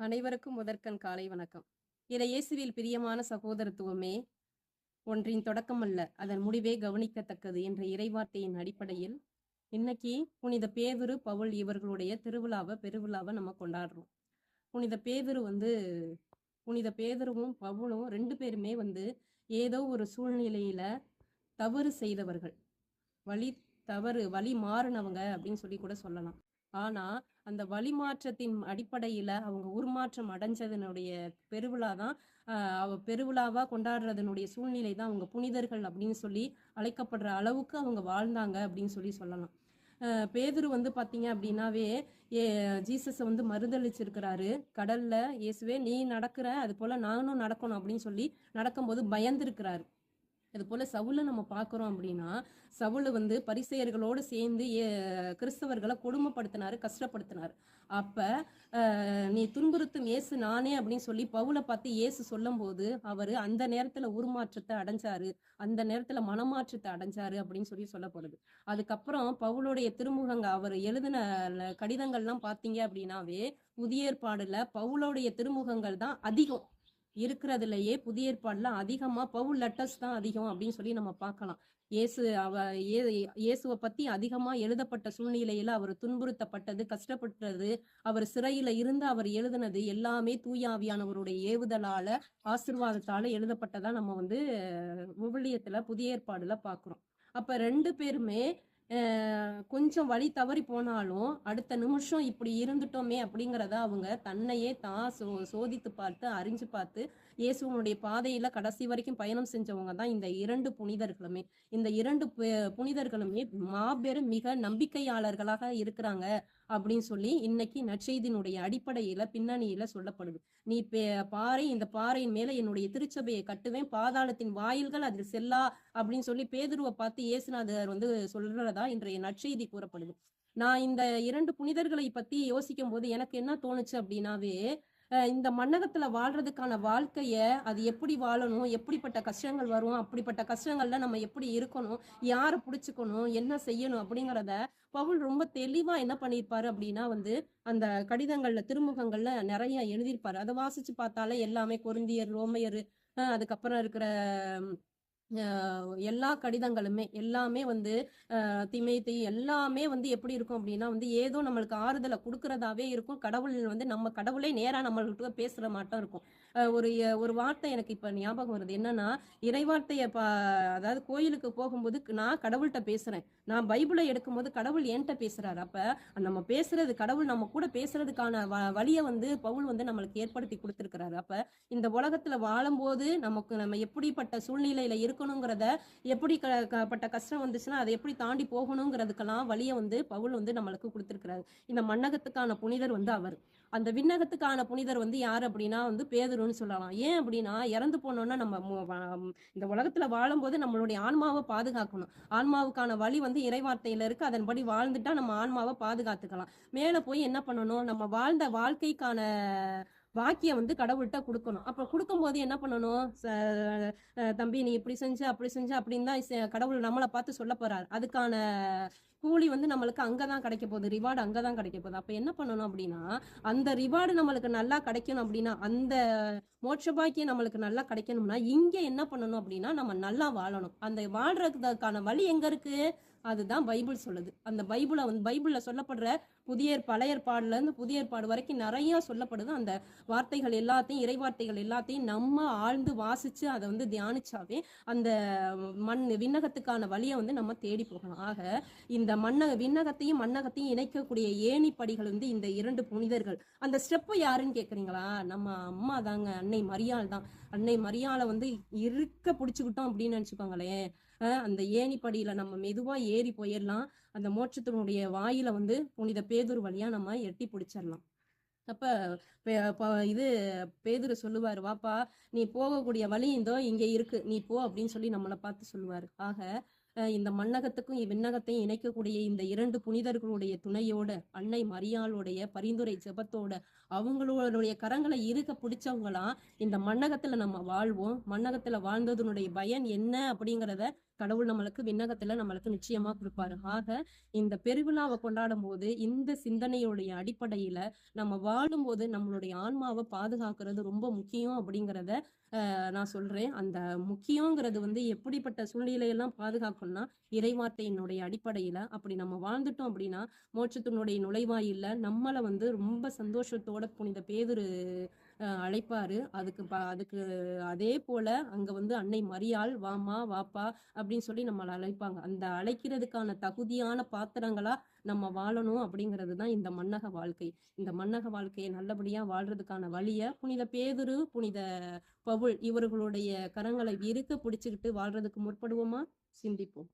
அனைவருக்கும் முதற்கண் காலை வணக்கம். இதை இயேசுவில் பிரியமான சகோதரத்துவமே ஒன்றின் தொடக்கமல்ல அதன் முடிவே கவனிக்கத்தக்கது என்ற இறைவார்த்தையின் அடிப்படையில் இன்னைக்கு புனித பேதுரு பவுல் இவர்களுடைய திருவிழாவை பெருவிழாவை நம்ம கொண்டாடுறோம். புனித பேதுரு வந்து புனித பேதுருவும் பவுலும் ரெண்டு பேருமே வந்து ஏதோ ஒரு சூழ்நிலையில தவறு செய்தவர்கள். வழி தவறு வழி மாறினவங்க அப்படின்னு சொல்லி கூட சொல்லலாம். ஆனா அந்த வழிமாற்றத்தின் அடிப்படையில அவங்க உருமாற்றம் அடைஞ்சதனுடைய பெருவிழா தான் அவ பெருவிழாவா கொண்டாடுறதனுடைய சூழ்நிலை தான் அவங்க புனிதர்கள் அப்படின்னு சொல்லி அழைக்கப்படுற அளவுக்கு அவங்க வாழ்ந்தாங்க அப்படின்னு சொல்லி சொல்லலாம். பேதுரு வந்து பார்த்தீங்க அப்படின்னாவே ஏ ஜீசஸை வந்து மறுதளிச்சிருக்கிறாரு கடல்ல இயேசுவே நீ நடக்கிற அது போல நானும் நடக்கணும் அப்படின்னு சொல்லி நடக்கும்போது பயந்துருக்கிறாரு. இது போல சவுல நம்ம பார்க்குறோம் அப்படின்னா சவுல வந்து பரிசெயர்களோடு சேர்ந்து கிறிஸ்தவர்களை கொடுமைப்படுத்தினாரு கஷ்டப்படுத்தினார். அப்ப நீ துன்புறுத்தும் இயேசு நானே அப்படின்னு சொல்லி பவுலை பார்த்து இயேசு சொல்லும்போது அவர் அந்த நேரத்துல உருமாற்றத்தை அடைஞ்சாரு அந்த நேரத்துல மனமாற்றத்தை அடைஞ்சாரு அப்படின்னு சொல்லி சொல்லப்படுது அதுக்கப்புறம் பவுலுடைய திருமுகங்க அவர் எழுதின கடிதங்கள்லாம் பார்த்தீங்க அப்படின்னாவே புதிய ஏற்பாடுல பவுலோடைய திருமுகங்கள் தான் அதிகம். இருக்கிறதுலையே புதிய ஏற்பாடுல அதிகமா பவுல் லெட்டர்ஸ் தான் அதிகம் அப்படின்னு சொல்லி நம்ம பார்க்கலாம். இயேசு அவ ஏ- இயேசுவை பத்தி அதிகமா எழுதப்பட்ட சூழ்நிலையில அவர் துன்புறுத்தப்பட்டது கஷ்டப்பட்டது அவர் சிறையில இருந்து அவர் எழுதினது எல்லாமே தூயாவியானவருடைய ஏவுதலால ஆசிர்வாதத்தால எழுதப்பட்டதா நம்ம வந்து விவிலியத்துல புதிய ஏற்பாடுல பாக்குறோம் அப்ப ரெண்டு பேருமே கொஞ்சம் வழி தவறி போனாலும் அடுத்த நிமிஷம் இப்படி இருந்துட்டோமே அப்படிங்கிறத அவங்க தன்னையே தான் சோ சோதித்து பார்த்து அறிஞ்சு பார்த்து இயேசுவனுடைய பாதையில கடைசி வரைக்கும் பயணம் செஞ்சவங்க தான் இந்த இரண்டு புனிதர்களுமே. இந்த இரண்டு புனிதர்களுமே மாபெரும் மிக நம்பிக்கையாளர்களாக இருக்கிறாங்க அப்படின்னு சொல்லி இன்னைக்கு நற்செய்தியினுடைய அடிப்படையில பின்னணியில சொல்லப்படுது. நீ பே- பாறை இந்த பாறையின் மேல என்னுடைய திருச்சபையை கட்டுவேன். பாதாளத்தின் வாயில்கள் அதில் செல்லா அப்படின்னு சொல்லி பேதுருவை பார்த்து இயேசுநாதர் வந்து சொல்றத இன்றைய நற்செய்தி கூறப்படுது. நான் இந்த இரண்டு புனிதர்களை பத்தி யோசிக்கும் போது எனக்கு என்ன தோணுச்சு அப்படின்னாவே இந்த மன்னகத்துல வாழ்றதுக்கான வாழ்க்கைய அது எப்படி வாழணும் எப்படிப்பட்ட கஷ்டங்கள் வரும் அப்படிப்பட்ட கஷ்டங்கள்ல நம்ம எப்படி இருக்கணும் யாரை பிடிச்சிக்கணும் என்ன செய்யணும் அப்படிங்கிறத பவுல் ரொம்ப தெளிவா என்ன பண்ணியிருப்பாரு அப்படின்னா வந்து அந்த கடிதங்கள்ல திருமுகங்கள்ல நிறைய எழுதியிருப்பாரு. அதை வாசிச்சு பார்த்தாலே எல்லாமே கொருந்தியர் ரோமையர் அதுக்கப்புறம் இருக்கிற எல்லா கடிதங்களுமே எல்லாமே வந்து திமைத்தி எல்லாமே வந்து எப்படி இருக்கும் அப்படின்னா வந்து ஏதோ நம்மளுக்கு ஆறுதலை கொடுக்கறதாவே இருக்கும். கடவுள் வந்து நம்ம கடவுளே நேரா நம்மள்கிட்ட பேசுற மாட்டம் இருக்கும். ஒரு ஒரு வார்த்தை எனக்கு இப்ப ஞாபகம் வருது. என்னன்னா இறைவார்த்தைய பா அதாவது கோயிலுக்கு போகும்போது நான் கடவுள்கிட்ட பேசுறேன். நான் பைபிளை எடுக்கும்போது கடவுள் என்கிட்ட பேசுறாரு. அப்ப நம்ம பேசுறது கடவுள் நம்ம கூட பேசுறதுக்கான வ- வழியை வந்து பவுல் வந்து நம்மளுக்கு ஏற்படுத்தி கொடுத்துருக்கிறாரு. அப்ப இந்த உலகத்துல வாழும்போது நமக்கு நம்ம எப்படிப்பட்ட சூழ்நிலையில இருக்கணுங்கிறத எப்படி க- க- பட்ட கஷ்டம் வந்துச்சுன்னா அதை எப்படி தாண்டி போகணுங்கிறதுக்கெல்லாம் வழியை வந்து பவுல் வந்து நம்மளுக்கு கொடுத்துருக்கிறாரு. இந்த மன்னகத்துக்கான புனிதர் வந்து அவர். அந்த விண்ணகத்துக்கான புனிதர் வந்து யார் அப்படின்னா வந்து பேதுருன்னு சொல்லலாம். ஏன் அப்படின்னா இறந்து போனோம்னா நம்ம இந்த உலகத்துல வாழும்போது நம்மளுடைய ஆன்மாவை பாதுகாக்கணும். ஆன்மாவுக்கான வழி வந்து இறைவார்த்தையில இருக்கு. அதன்படி வாழ்ந்துட்டா நம்ம ஆன்மாவை பாதுகாத்துக்கலாம். மேல போய் என்ன பண்ணணும்? நம்ம வாழ்ந்த வாழ்க்கைக்கான வாக்கியம் வந்து கடவுள்கிட்ட கொடுக்கணும். அப்ப கொடுக்கும்போது என்ன பண்ணணும்? ச- தம்பி நீ இப்படி செஞ்ச அப்படி செஞ்ச அப்படின்னு தான் கடவுள் நம்மளை பார்த்து சொல்ல போறாரு. அதுக்கான கூலி வந்து நம்மளுக்கு அங்கதான் கிடைக்க போகுது. ரிவார்டு அங்கதான் கிடைக்க போகுது. அப்ப என்ன பண்ணணும் அப்படின்னா அந்த ரிவார்டு நம்மளுக்கு நல்லா கிடைக்கணும் அப்படின்னா அந்த மோட்ச பாக்கியம் நம்மளுக்கு நல்லா கிடைக்கணும்னா இங்க என்ன பண்ணணும் அப்படின்னா நம்ம நல்லா வாழணும். அந்த வாழ்றதுக்கான வழி எங்க இருக்கு? அதுதான் பைபிள் சொல்லுது. அந்த பைபிளை வந்து பைபிளில் சொல்லப்படுற புதிய பழைய ஏற்பாடுல புதிய ஏற்பாடு வரைக்கும் நிறையா சொல்லப்படுது. அந்த வார்த்தைகள் எல்லாத்தையும் இறைவார்த்தைகள் எல்லாத்தையும் நம்ம ஆழ்ந்து வாசித்து அதை வந்து தியானிச்சாவே அந்த மண் விண்ணகத்துக்கான வழியை வந்து நம்ம தேடி போகலாம். ஆக இந்த மண்ண விண்ணகத்தையும் மண்ணகத்தையும் இணைக்கக்கூடிய ஏணிப்படிகள் வந்து இந்த இரண்டு புனிதர்கள். அந்த ஸ்டெப்பு யாருன்னு கேட்குறீங்களா நம்ம அம்மா தாங்க அன்னை மரியாள் தான். அன்னை மரியாளை வந்து இருக்க பிடிச்சிக்கிட்டோம் அப்படின்னு நினச்சிக்கோங்களேன். அந்த ஏணிப்படியில நம்ம மெதுவா ஏறி போயிடலாம் அந்த மோட்சத்தினுடைய வாயில வந்து புனித பேதூர் வழியா நம்ம எட்டி பிடிச்சிடலாம் அப்ப இது பேதுரு சொல்லுவாரு வாப்பா நீ போகக்கூடிய வழி இந்தோ இங்க இருக்கு. நீ போ அப்படின்னு சொல்லி நம்மளை பார்த்து சொல்லுவாரு. ஆக இந்த மண்ணகத்துக்கும் விண்ணகத்தையும் இணைக்கக்கூடிய இந்த இரண்டு புனிதர்களுடைய துணையோட அன்னை மரியாளுடைய பரிந்துரை ஜெபத்தோட அவங்களுடைய கரங்களை இருக்க பிடிச்சவங்களாம் இந்த மண்ணகத்துல நம்ம வாழ்வோம். மண்ணகத்துல வாழ்ந்ததனுடைய பயன் என்ன அப்படிங்கிறத கடவுள் நம்மளுக்கு விண்ணகத்துல நம்மளுக்கு நிச்சயமா கொடுப்பாரு. ஆக இந்த பெருவிழாவை கொண்டாடும் போது இந்த சிந்தனையுடைய அடிப்படையில நம்ம வாழும்போது நம்மளுடைய ஆன்மாவை பாதுகாக்கிறது ரொம்ப முக்கியம் அப்படிங்கிறத நான் சொல்றேன். அந்த முக்கியங்கிறது வந்து எப்படிப்பட்ட சூழ்நிலையெல்லாம் பாதுகாக்கணும்னா இறைவார்த்தையினுடைய அடிப்படையில அப்படி நம்ம வாழ்ந்துட்டோம் அப்படின்னா மோட்சத்தினுடைய நுழைவாயில்ல நம்மளை வந்து ரொம்ப சந்தோஷத்தோட புனித பேதுரு அழைப்பாரு. அதுக்கு ப அதுக்கு அதே போல அங்க வந்து அன்னை மரியாள் வாமா வாப்பா அப்படின்னு சொல்லி நம்மளை அழைப்பாங்க. அந்த அழைக்கிறதுக்கான தகுதியான பாத்திரங்களா நம்ம வாழணும் அப்படிங்கிறது தான் இந்த மன்னக வாழ்க்கை. இந்த மன்னக வாழ்க்கையை நல்லபடியா வாழ்றதுக்கான வழிய புனித பேதுரு புனித பவுல் இவர்களுடைய கரங்களை இருக்க பிடிச்சுக்கிட்டு வாழ்றதுக்கு முற்படுவோமா? சிந்திப்போம்.